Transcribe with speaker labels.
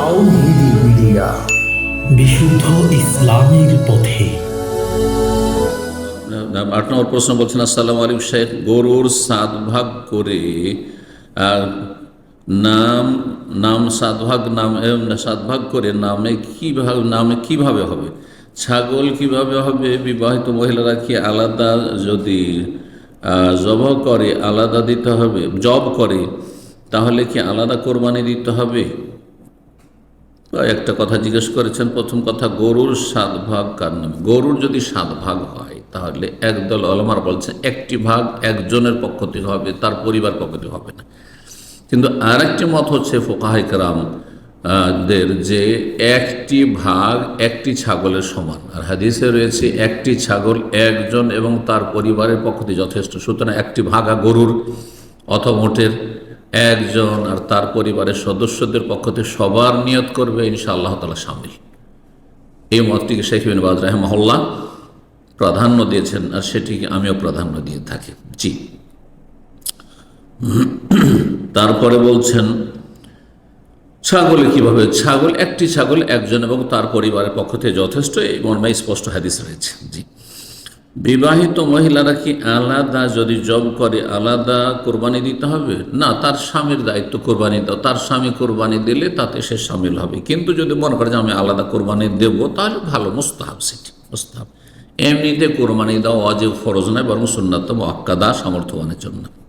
Speaker 1: তাওহিদি media বিশুদ্ধ ইসলামের পথে।
Speaker 2: আট নম্বর প্রশ্ন বলছেন আসসালাম আলিম শেখ। গরুর সাত ভাগ করে আর নাম নাম সাত ভাগ নাম সাত ভাগ করে নামে কীভাবে নামে কীভাবে হবে? ছাগল কীভাবে হবে? বিবাহিত মহিলারা কি আলাদা? যদি আহ, জব করে আলাদা দিতে হবে জব করে তাহলে কি আলাদা কোরবানি দিতে হবে? একটা কথা জিজ্ঞেস করেছেন, প্রথম কথা, গরুর সাত ভাগ কার নামে? গরুর যদি সাত ভাগ হয়, তাহলে একদল অলমার বলছে, একটি ভাগ একজনের পক্ষ থেকে হবে, তার পরিবার পক্ষ থেকে হবে না। কিন্তু আরেকটি মত হচ্ছে ফোকাহিকরাম দের যে একটি ভাগ একটি ছাগলের সমান। আর হাদিসে রয়েছে, একটি ছাগল একজন এবং তার পরিবারের পক্ষ থেকে যথেষ্ট। সুতরাং একটি ভাগা গরুর অথবা মোটের একজন আর তার পরিবারের সদস্যদের পক্ষ থেকে সবার নিয়ত করবে ইনশা আল্লাহ তালা সামিল। এই মতটিকে শেখ বিন বাদ রাহমহল্লা প্রাধান্য দিয়েছেন আর সেটিকে আমিও প্রাধান্য দিয়ে থাকি। জি। তারপরে বলছেন, ছাগলে কীভাবে? ছাগল একটি ছাগল একজন এবং তার পরিবারের পক্ষ থেকে যথেষ্ট, এই মর্মায় স্পষ্ট হাদিস রয়েছে। জি। বিবাহিত মহিলারা কি আলাদা যদি জব করে আলাদা কোরবানি দিতে হবে? না, তার স্বামীর দায়িত্ব কোরবানি দাও। তার স্বামী কোরবানি দিলে তাতে সে সামিল হবে। কিন্তু যদি মনে করে যে আমি আলাদা কোরবানি দেব, তাহলে ভালো, মুস্তাহাব সেটি, মুস্তাহাব। এমনিতে কোরবানি দাও অজেব ফরজ নয়, বরং সুন্নাত আক্কাদা সামর্থ্যবানের জন্য।